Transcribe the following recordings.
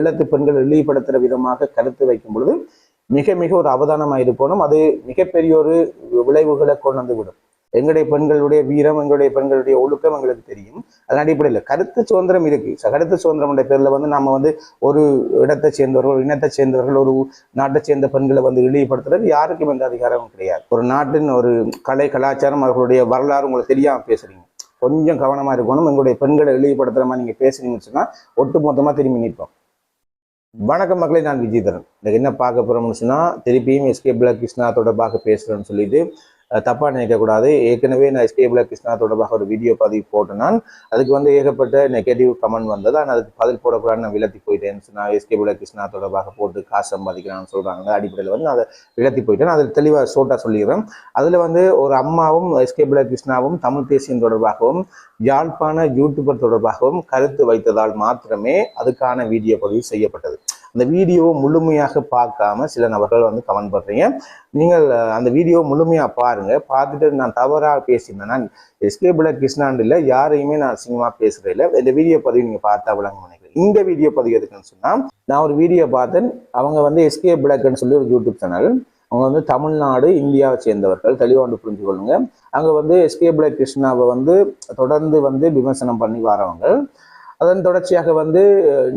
இல்லத்து பெண்கள் இழிவுபடுத்துகிற விதமாக கருத்து வைக்கும் பொழுது மிக மிக ஒரு அவதானமாக இருக்கணும் அது மிகப்பெரிய ஒரு விளைவுகளை கொண்டு வந்து விடும் எங்களுடைய பெண்களுடைய வீரம் எங்களுடைய பெண்களுடைய ஒழுக்கம் எங்களுக்கு தெரியும். அதன் அடிப்படையில் கருத்து சுதந்திரம் இருக்கு. கருத்து சுதந்திரம் என்ற பேர்ல வந்து நம்ம வந்து ஒரு இடத்தை சேர்ந்தவர்கள் ஒரு இனத்தை சேர்ந்தவர்கள் ஒரு நாட்டை சேர்ந்த பெண்களை வந்து இழிவுபடுத்துறது யாருக்கும் எந்த அதிகாரமும் கிடையாது. ஒரு நாட்டின் ஒரு கலை கலாச்சாரம் அவர்களுடைய வரலாறு உங்களுக்கு தெரியாம பேசுறீங்க. கொஞ்சம் கவனமா இருக்கணும். எங்களுடைய பெண்களை இழிவுபடுத்துற மாதிரி நீங்க பேசுனீங்கன்னு சொன்னா ஒட்டு மொத்தமா திரும்பி நிற்போம். வணக்கம் மக்களை நான் விஜயதரன். இன்னைக்கு என்ன பார்க்க போறோம்னு சொன்னா திருப்பியும் எஸ்கே பிளாக் கிருஷ்ணா தொடர்பாக பேசுறேன்னு சொல்லிட்டு தப்பாக தப்பா நினைக்கக்கூடாது ஏற்கனவே நான் எஸ்கே பிளாக் கிருஷ்ணா தொடர்பாக ஒரு வீடியோ பதிவு போட்டேனான். அதுக்கு வந்து ஏகப்பட்ட நெகட்டிவ் கமெண்ட் வந்தது. ஆனால் அதுக்கு பதில் போடக்கூடாதுன்னு நான் விலத்தி போயிட்டேன். நான் எஸ்கே பிளாக் கிருஷ்ணா தொடர்பாக போட்டு காசு சம்பாதிக்கிறான்னு சொல்றாங்க அடிப்படையில் வந்து நான் அதை விலத்தி போயிட்டேன். அதில் தெளிவாக ஷோட்டாக சொல்லிடுறேன். அதில் வந்து ஒரு அம்மாவும் எஸ்கே பிளாக் கிருஷ்ணாவும் தமிழ் தேசியம் தொடர்பாகவும் யாழ்ப்பாண யூடியூபர் தொடர்பாகவும் கருத்து வைத்ததால் மாத்திரமே அதுக்கான வீடியோ பதிவு செய்யப்பட்டது. அந்த வீடியோவை முழுமையாக பார்க்காம சில நபர்கள் வந்து கமெண்ட் பண்றீங்க. நீங்கள் அந்த வீடியோ முழுமையாக பாருங்க. பார்த்துட்டு நான் தவறாக பேசியிருந்தேன் நான் எஸ்கே பிளாக் கிருஷ்ணாண்டு இல்லை யாரையுமே நான் சினிமா பேசுறேன் இல்லை. இந்த வீடியோ பதிவு நீங்க பார்த்தா விளங்க நினைக்கிறேன். இந்த வீடியோ பதிவு எதுக்குன்னு சொன்னா நான் ஒரு வீடியோ பார்த்தேன். அவங்க வந்து எஸ்கே பிளாக்னு சொல்லி ஒரு யூடியூப் சேனல் அவங்க வந்து தமிழ்நாடு இந்தியாவை சேர்ந்தவர்கள். தெளிவாண்டு புரிஞ்சு கொள்ளுங்க. அங்கே வந்து எஸ்கே பிளாக் கிருஷ்ணாவை வந்து தொடர்ந்து வந்து விமர்சனம் பண்ணி வரவங்க. அதன் தொடர்ச்சியாக வந்து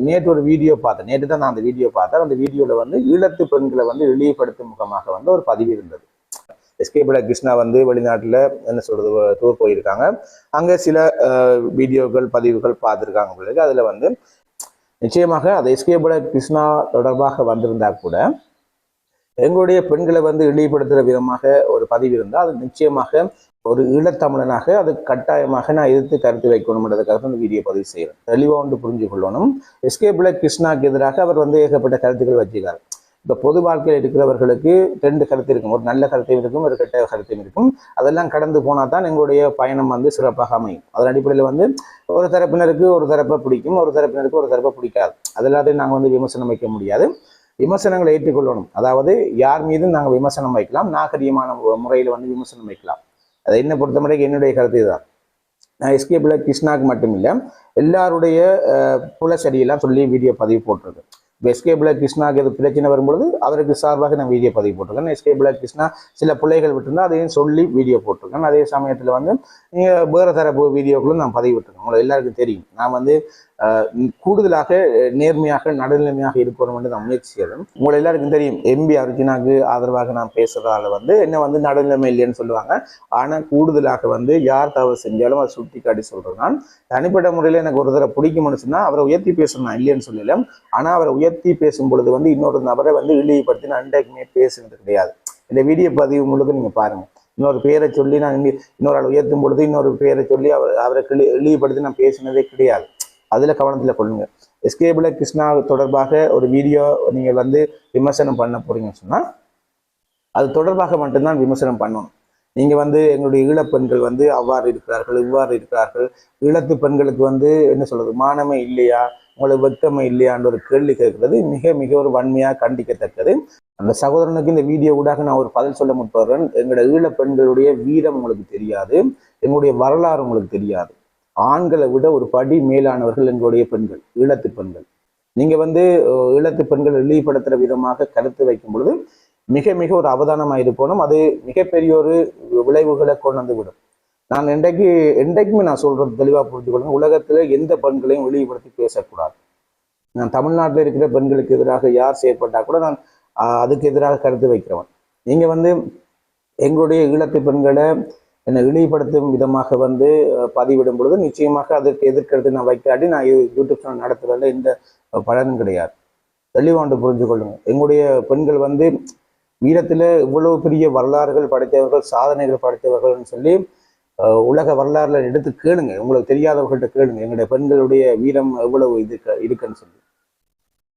நேற்று ஒரு வீடியோ பார்த்தேன். நேற்று தான் நான் அந்த வீடியோ பார்த்தேன். அந்த வீடியோவில் வந்து ஈழத்து பெண்களை வந்து இழிவுபடுத்தும் முகமாக வந்து ஒரு பதிவு இருந்தது. எஸ்கே பிளாக் கிருஷ்ணா வந்து வெளிநாட்டில் என்ன சொல்றது டூர் போயிருக்காங்க. அங்கே சில வீடியோக்கள் பதிவுகள் பார்த்துருக்காங்க பிள்ளைக்கு அதில் வந்து நிச்சயமாக அது எஸ்கே கிருஷ்ணா தொடர்பாக வந்திருந்தா கூட எங்களுடைய பெண்களை வந்து இழிவுபடுத்துகிற விதமாக ஒரு பதிவு இருந்தால் அது நிச்சயமாக ஒரு ஈழத்தமிழனாக அது கட்டாயமாக நான் எதிர்த்து கருத்து வைக்கணும்ன்றதுக்காக அந்த வீடியோ பதிவு செய்கிறேன். தெளிவாக வந்து புரிஞ்சு கொள்ளணும். எஸ்கே பிள்ளை கிருஷ்ணாக்கு எதிராக அவர் வந்து ஏகப்பட்ட கருத்துக்கள் வச்சுக்கிறார். இப்போ பொது வாழ்க்கையில் இருக்கிறவர்களுக்கு ரெண்டு கருத்து இருக்கும். ஒரு நல்ல கருத்தையும் இருக்கும் ஒரு கெட்ட கருத்தையும் இருக்கும். அதெல்லாம் கடந்து போனால் தான் எங்களுடைய பயணம் வந்து சிறப்பாக அமையும். அதன் அடிப்படையில் வந்து ஒரு தரப்பினருக்கு ஒரு தரப்பை பிடிக்கும் ஒரு தரப்பினருக்கு ஒரு தரப்பை பிடிக்காது. அதெல்லாத்தையும் நாங்கள் வந்து விமர்சனம் வைக்க முடியாது. விமர்சனங்களை ஏற்றுக்கொள்ளணும். அதாவது யார் மீதும் நாங்கள் விமர்சனம் வைக்கலாம். நாகரீகமான முறையில் வந்து விமர்சனம் வைக்கலாம். அதை என்ன பொறுத்தமட்டிக்கு என்னுடைய கருத்து இதுதான். நான் எஸ்கே பிள்ளை கிருஷ்ணாக்கு மட்டும் இல்லை எல்லாருடைய புலச்சடியெல்லாம் சொல்லி வீடியோ பதிவு போட்டிருக்கேன். இப்போ எஸ்கே பிள்ளை கிருஷ்ணாக்கு எது பிரச்சனை வரும்பொழுது அவருக்கு சார்பாக நான் வீடியோ பதிவு போட்டிருக்கேன். எஸ்கே பிள்ளை கிருஷ்ணா சில பிள்ளைகள் விட்டுருந்தா அதையும் சொல்லி வீடியோ போட்டிருக்கேன். அதே சமயத்தில் வந்து நீங்கள் வேறு தரப்பு வீடியோக்களும் நான் பதிவு விட்டுருக்கேன் உங்களுக்கு எல்லாருக்கும் தெரியும். நான் வந்து கூடுதலாக நேர்மையாக நடுநிலைமையாக இருக்கணும் என்று நான் முயற்சி உங்களை எல்லாருக்கும் தெரியும் எம்பி அர்ஜுனாக்கு ஆதரவாக நான் பேசுறதால வந்து என்ன வந்து நடுநிலைமை இல்லைன்னு சொல்லுவாங்க. ஆனால் கூடுதலாக வந்து யார் தவறு செஞ்சாலும் அதை சுட்டி காட்டி சொல்றேன் நான். தனிப்பட்ட முறையில் எனக்கு ஒரு தடவை பிடிக்கும்னு சொன்னா அவரை உயர்த்தி பேசணும் நான் இல்லைன்னு சொல்லல. ஆனால் அவரை உயர்த்தி பேசும் பொழுது வந்து இன்னொரு நபரை வந்து இழிவுபடுத்தி நான் அன்றைக்குமே பேசுனது கிடையாது. இந்த வீடியோ பதிவு முழுக்க நீங்க பாருங்க. இன்னொரு பேரை சொல்லி நான் இன்னொரு ஆள் உயர்த்தும் பொழுது இன்னொரு பேரை சொல்லி அவர் அவரை கிளி இழிவுபடுத்தி நான் பேசினதே கிடையாது. அதில் கவனத்தில் கொள்ளுங்கள் எஸ்கேபிள கிருஷ்ணா தொடர்பாக ஒரு வீடியோ நீங்கள் வந்து விமர்சனம் பண்ண போறீங்கன்னு சொன்னால் அது தொடர்பாக மட்டும்தான் விமர்சனம் பண்ணணும். நீங்கள் வந்து எங்களுடைய ஈழப்பெண்கள் வந்து அவ்வாறு இருக்கிறார்கள் இவ்வாறு இருக்கிறார்கள். ஈழத்து பெண்களுக்கு வந்து என்ன சொல்கிறது மானமே இல்லையா உங்களுக்கு வெக்கமே இல்லையான்ற ஒரு கேள்வி கேட்கறது மிக மிக ஒரு வன்மையாக கண்டிக்கத்தக்கது. அந்த சகோதரனுக்கு இந்த வீடியோ ஊடாக நான் ஒரு பதில் சொல்ல முற்படுறேன். எங்களோட ஈழப்பெண்களுடைய வீரம் உங்களுக்கு தெரியாது எங்களுடைய வரலாறு உங்களுக்கு தெரியாது. ஆண்களை விட ஒரு படி மேலானவர்கள் எங்களுடைய பெண்கள் ஈழத்து பெண்கள். நீங்க வந்து ஈழத்து பெண்கள் இழிவுபடுத்துற விதமாக கருத்து வைக்கும் பொழுது மிக மிக ஒரு அவதானமாக இருக்கணும் அது மிகப்பெரிய ஒரு விளைவுகளை கொண்டு வந்து விடும். நான் என்றைக்கு என்றைக்குமே நான் சொல்றது புரிஞ்சு புரிஞ்சுக்கொள்ளுங்க உலகத்தில் எந்த பெண்களையும் வெளிப்படுத்தி பேசக்கூடாது. நான் தமிழ்நாட்டில் இருக்கிற பெண்களுக்கு எதிராக யார் செயற்பட்டால் கூட நான் அதுக்கு எதிராக கருத்து வைக்கிறவன். நீங்கள் வந்து எங்களுடைய ஈழத்து பெண்களை என்னை இழிவுபடுத்தும் விதமாக வந்து பதிவிடும் பொழுது நிச்சயமாக அதற்கு எதிர்க்கிறது நான் வைக்காட்டி நான் இது யூடியூப் சேனல் நடத்துறதுல எந்த பலனும் கிடையாது. தெளிவாண்டு புரிஞ்சு கொள்ளுங்க. எங்களுடைய பெண்கள் வந்து வீரத்தில் இவ்வளவு பெரிய வரலாறுகள் படைத்தவர்கள் சாதனைகள் படைத்தவர்கள்னு சொல்லி அஹ், உலக வரலாறுல எடுத்து கேளுங்க. உங்களுக்கு தெரியாதவர்கள்ட்ட கேளுங்க. எங்களுடைய பெண்களுடைய வீரம் எவ்வளவு இது இருக்குன்னு சொல்லி.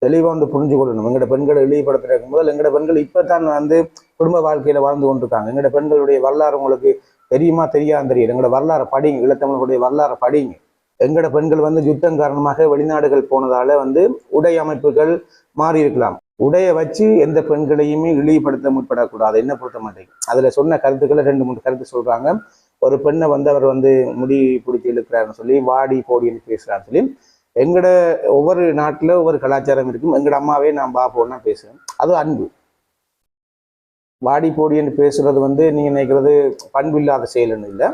தெளிவாக வந்து புரிஞ்சு கொள்ளணும். எங்களோட பெண்களை இழிவுபடுத்துறதுக்கு முதல் எங்களோட பெண்கள் இப்பதான் வந்து குடும்ப வாழ்க்கையில வாழ்ந்து கொண்டிருக்காங்க. எங்களோட பெண்களுடைய வரலாறு உங்களுக்கு தெரியுமா தெரியாதுன்னு தெரியும் எங்களோட வரலாறு படிங்க. இளத்தமிழர்களுடைய வரலாறு படிங்க. எங்களோட பெண்கள் வந்து யுத்தம் காரணமாக வெளிநாடுகள் போனதால வந்து உடை அமைப்புகள் மாறி இருக்கலாம் உடைய வச்சு எந்த பெண்களையுமே இழிவுபடுத்த முற்படக்கூடாது. என்ன பொறுத்த மாட்டேங்க அதுல சொன்ன கருத்துக்களை ரெண்டு மூணு கருத்து சொல்றாங்க. ஒரு பெண்ணை வந்து அவர் வந்து முடி பிடிச்சி இழுக்கிறாருன்னு சொல்லி வாடி போடின்னு பேசுறாருன்னு சொல்லி எங்களோட ஒவ்வொரு நாட்டில் ஒவ்வொரு கலாச்சாரம் இருக்கும். எங்கட அம்மாவே நான் பாப்போன்னா பேசுவேன் அது அன்பு. வாடி போடின்னு பேசுறது வந்து நீங்க நினைக்கிறது பண்பு இல்லாத செயல்னு இல்லை.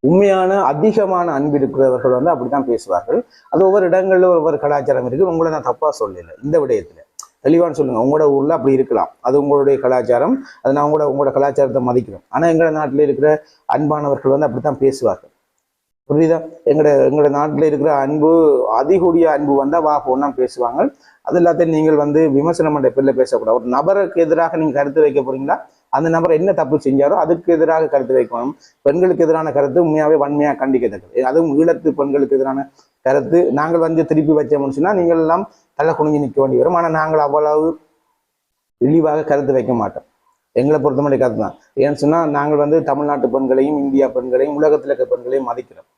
உண்மையான அதிகமான அன்பு இருக்கிறவர்கள் வந்து அப்படித்தான் பேசுவார்கள். அது ஒவ்வொரு இடங்கள்ல ஒவ்வொரு கலாச்சாரம் இருக்கு. உங்களை நான் தப்பா சொல்லல. இந்த விடயத்துல. தெளிவான்னு சொல்லுங்க. உங்களோட ஊர்ல அப்படி இருக்கலாம். அது உங்களுடைய கலாச்சாரம். அது நான் உங்களோட உங்களோட கலாச்சாரத்தை மதிக்கிறோம். ஆனா எங்களோட நாட்டில் இருக்கிற அன்பானவர்கள் வந்து அப்படித்தான் பேசுவார்கள். புரியுதா? எங்களோட எங்களோட நாட்டில் இருக்கிற அன்பு அதிகூடிய அன்பு வந்தால் வா ஒன்றா பேசுவாங்க. அது எல்லாத்தையும் நீங்கள் வந்து விமர்சனம் பண்ணுற பேரில் பேசக்கூடாது. ஒரு நபருக்கு எதிராக நீங்கள் கருத்து வைக்க போறீங்களா? அந்த நபர் என்ன தப்பு செஞ்சாரோ அதுக்கு எதிராக கருத்து வைக்கணும். பெண்களுக்கு எதிரான கருத்து உண்மையாகவே வன்மையாக கண்டிக்கத்தக்கது. அதுவும் ஈழத்து பெண்களுக்கு எதிரான கருத்து. நாங்கள் வந்து திருப்பி வச்சோம்னு சொன்னால் நீங்கள் எல்லாம் தலை குனிஞ்சு நிற்க வேண்டி வரும். ஆனால் நாங்கள் அவ்வளவு இழிவாக கருத்து வைக்க மாட்டோம். எங்களை பொறுத்த மட்டும் கருத்து தான் ஏன்னு சொன்னால் நாங்கள் வந்து தமிழ்நாட்டு பெண்களையும் இந்தியா பெண்களையும் உலகத்தில் இருக்க பெண்களையும் மதிக்கிறோம்.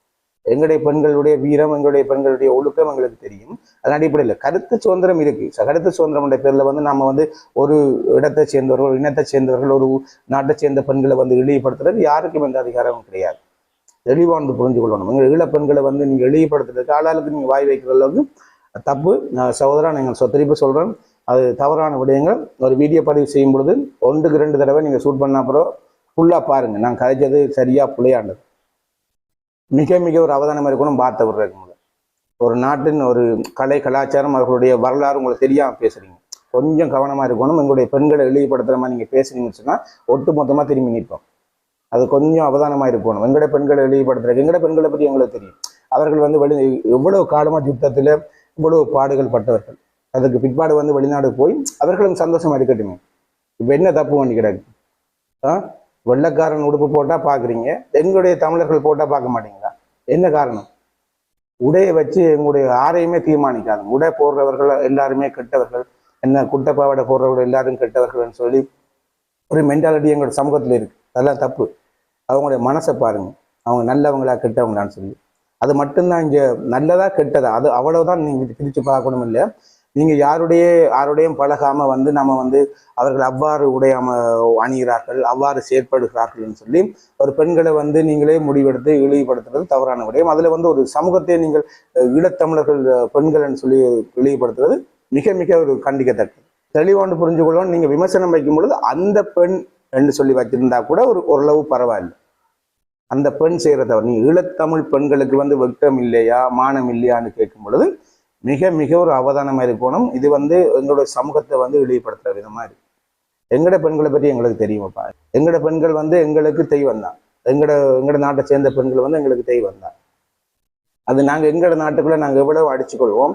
எங்களுடைய பெண்களுடைய வீரம் எங்களுடைய பெண்களுடைய ஒழுக்கம் எங்களுக்கு தெரியும். அதன் அடிப்படையில் கருத்து சுதந்திரம் இருக்கு. கருத்து சுதந்திரம் என்ற பேர்ல வந்து நம்ம வந்து ஒரு இடத்தை சேர்ந்தவர்கள் ஒரு இனத்தை சேர்ந்தவர்கள் ஒரு நாட்டை சேர்ந்த பெண்களை வந்து இழிவுபடுத்துறது யாருக்கும் எந்த அதிகாரமும் கிடையாது. தெளிவானது புரிஞ்சு கொள்ளணும். எங்கள் ஈழ பெண்களை வந்து நீங்க இழிவுபடுத்துறதுக்கு ஆளாளுக்கு நீங்க வாய் வைக்கிற அளவுக்கு தப்பு. நான் சகோதரா நீங்கள் சொத்தரிப்பு திருப்பி சொல்றேன். அது தவறான விடயங்கள். ஒரு வீடியோ பதிவு செய்யும் பொழுது ஒன்றுக்கு ரெண்டு தடவை நீங்க ஷூட் பண்ண அப்புறம் ஃபுல்லா பாருங்க. நான் கதைச்சது சரியா புள்ளையாண்டது மிக மிக ஒரு அவதானம் இருக்கணும் பார்த்த விடுறதுக்கு ஒரு நாட்டின் ஒரு கலை கலாச்சாரம் அவர்களுடைய வரலாறு உங்களுக்கு தெரியாமல் பேசுறீங்க. கொஞ்சம் கவனமாக இருக்கணும். எங்களுடைய பெண்களை இழிவுபடுத்துற மாதிரி நீங்கள் பேசுனீங்கன்னு சொன்னால் ஒட்டு மொத்தமாக திரும்பி நிற்போம். அது கொஞ்சம் அவதானமாக இருக்கணும். எங்களுடைய பெண்களை இழிவுபடுத்துறது எங்களுடைய பெண்களை பற்றி எங்களுக்கு தெரியும். அவர்கள் வந்து வெளி எவ்வளவு காலமாக யுத்தத்தில் இவ்வளவு பாடுகள் பட்டவர்கள். அதுக்கு பிற்பாடு வந்து வெளிநாடு போய் அவர்களும் சந்தோஷமாக இருக்கட்டுமே. இப்போ என்ன தப்பு பண்ணி கிடக்கு ஆ? வெள்ளக்காரன் உடுப்பு போட்டால் பாக்குறீங்க எங்களுடைய தமிழர்கள் போட்டால் பார்க்க மாட்டீங்களா? என்ன காரணம்? உடையை வச்சு எங்களுடைய யாரையுமே தீர்மானிக்காது. உடை போடுறவர்கள் எல்லாருமே கெட்டவர்கள். என்ன குட்டை போடுறவர்கள் எல்லாரும் கெட்டவர்கள்னு சொல்லி ஒரு மென்டாலிட்டி எங்களோட சமூகத்தில் இருக்கு. அதெல்லாம் தப்பு. அவங்களுடைய மனசை பாருங்கள் அவங்க நல்லவங்களா கெட்டவங்களான்னு சொல்லி. அது மட்டும்தான் இங்கே நல்லதா கெட்டதா? அது அவ்வளவுதான் நீங்கள் பிரித்து பார்க்கணும் இல்லை நீங்கள் யாருடைய யாருடையும் பழகாமல் வந்து நம்ம வந்து அவர்கள் அவ்வாறு உடையாம அணிகிறார்கள் அவ்வாறு செயற்படுகிறார்கள்னு சொல்லி ஒரு பெண்களை வந்து நீங்களே முடிவெடுத்து இழிவுபடுத்துறது தவறான விடயம். அதில் வந்து ஒரு சமூகத்தை நீங்கள் ஈழத்தமிழர்கள் பெண்கள்னு சொல்லி இழிவுபடுத்துறது மிக மிக ஒரு கண்டிக்கத்தக்கது. தெளிவாண்டு புரிஞ்சுக்கொள்ளணும் நீங்கள் விமர்சனம் வைக்கும் பொழுது அந்த பெண் என்று சொல்லி வச்சிருந்தா கூட ஒரு ஓரளவு பரவாயில்லை. அந்த பெண் செய்கிறத தவறு நீ ஈழத்தமிழ் பெண்களுக்கு வந்து வெட்கம் இல்லையா மானம் இல்லையான்னு கேட்கும் பொழுது மிக மிக ஒரு மாதிரி இருக்கணும். இது வந்து எங்களுடைய சமூகத்தை வந்து வெளிப்படுத்துகிற விதமாக இருக்குது எங்கட பெண்களை பற்றி எங்களுக்கு தெரியுமாப்பா? எங்கட பெண்கள் வந்து எங்களுக்கு தெய்வம் தான். எங்கட எங்கட நாட்டை சேர்ந்த பெண்கள் வந்து எங்களுக்கு தெய்வம் தான். அது நாங்கள் எங்கட நாட்டுக்குள்ளே நாங்கள் எவ்வளவு அடிச்சுக்கொள்வோம்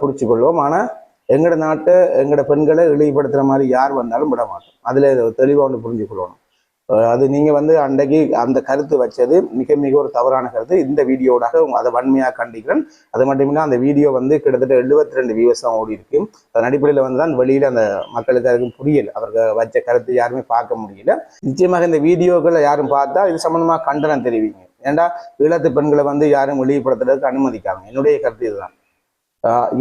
பிடிச்சு கொள்வோம் ஆனால் எங்கட நாட்டை எங்கட பெண்களை இழிவுபடுத்துற மாதிரி யார் வந்தாலும் விட மாட்டோம் அதில் தெளிவாக ஒன்று புரிஞ்சுக்கொள்ளணும். அது நீங்கள் வந்து அன்றைக்கு அந்த கருத்து வச்சது மிக மிக ஒரு தவறான கருத்து. இந்த வீடியோடாக அதை வன்மையாக கண்டிக்கிறேன். அது மட்டும் இல்லை அந்த வீடியோ வந்து கிட்டத்தட்ட 72 ரெண்டு வியூஸ் தான் ஓடி இருக்கு. அதன் அடிப்படையில் வந்து தான் வெளியில் அந்த மக்களுக்கு அதுக்கும் புரியல. அவர்கள் வச்ச கருத்து யாருமே பார்க்க முடியல. நிச்சயமாக இந்த வீடியோக்களை யாரும் பார்த்தா இது சம்மந்தமாக கண்டனம் தெரிவிங்க. ஏன்டா ஈழத்து பெண்களை வந்து யாரும் வெளிப்படுத்துறதுக்கு அனுமதிக்காங்க என்னுடைய கருத்து இதுதான்.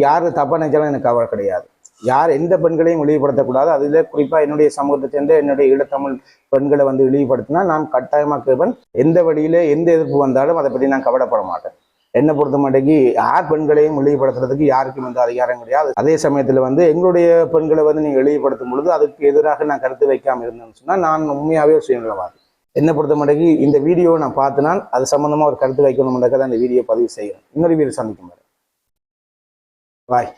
யார் தப்பாக தப்பா நினைச்சாலும் எனக்கு கவலை கிடையாது. யார் எந்த பெண்களையும் இழிவுபடுத்தக்கூடாது. அதுல குறிப்பா என்னுடைய சமூகத்தை சேர்ந்த என்னுடைய ஈழத்தமிழ் பெண்களை வந்து இழிவுபடுத்தினா நான் கட்டாயமா கேட்பேன். எந்த வழியில எந்த எதிர்ப்பு வந்தாலும் அதை பற்றி நான் கவலைப்பட மாட்டேன். என்னை பொறுத்த மாட்டேங்கி யார் பெண்களையும் இழிவுபடுத்துறதுக்கு யாருக்கும் வந்து அதிகாரம் கிடையாது. அதே சமயத்துல வந்து எங்களுடைய பெண்களை வந்து நீங்க இழிவுபடுத்தும் பொழுது அதுக்கு எதிராக நான் கருத்து வைக்காம இருந்தேன்னு சொன்னா நான் உண்மையாவே சுயநலவாதி. என்னை பொறுத்த மாட்டேங்கி இந்த வீடியோவை நான் பார்த்தினால் அது சம்பந்தமா ஒரு கருத்து வைக்கணும்ன்றதை அந்த வீடியோ பதிவு செய்கிறேன். இன்னொரு வீடு சந்திக்கும் பாய்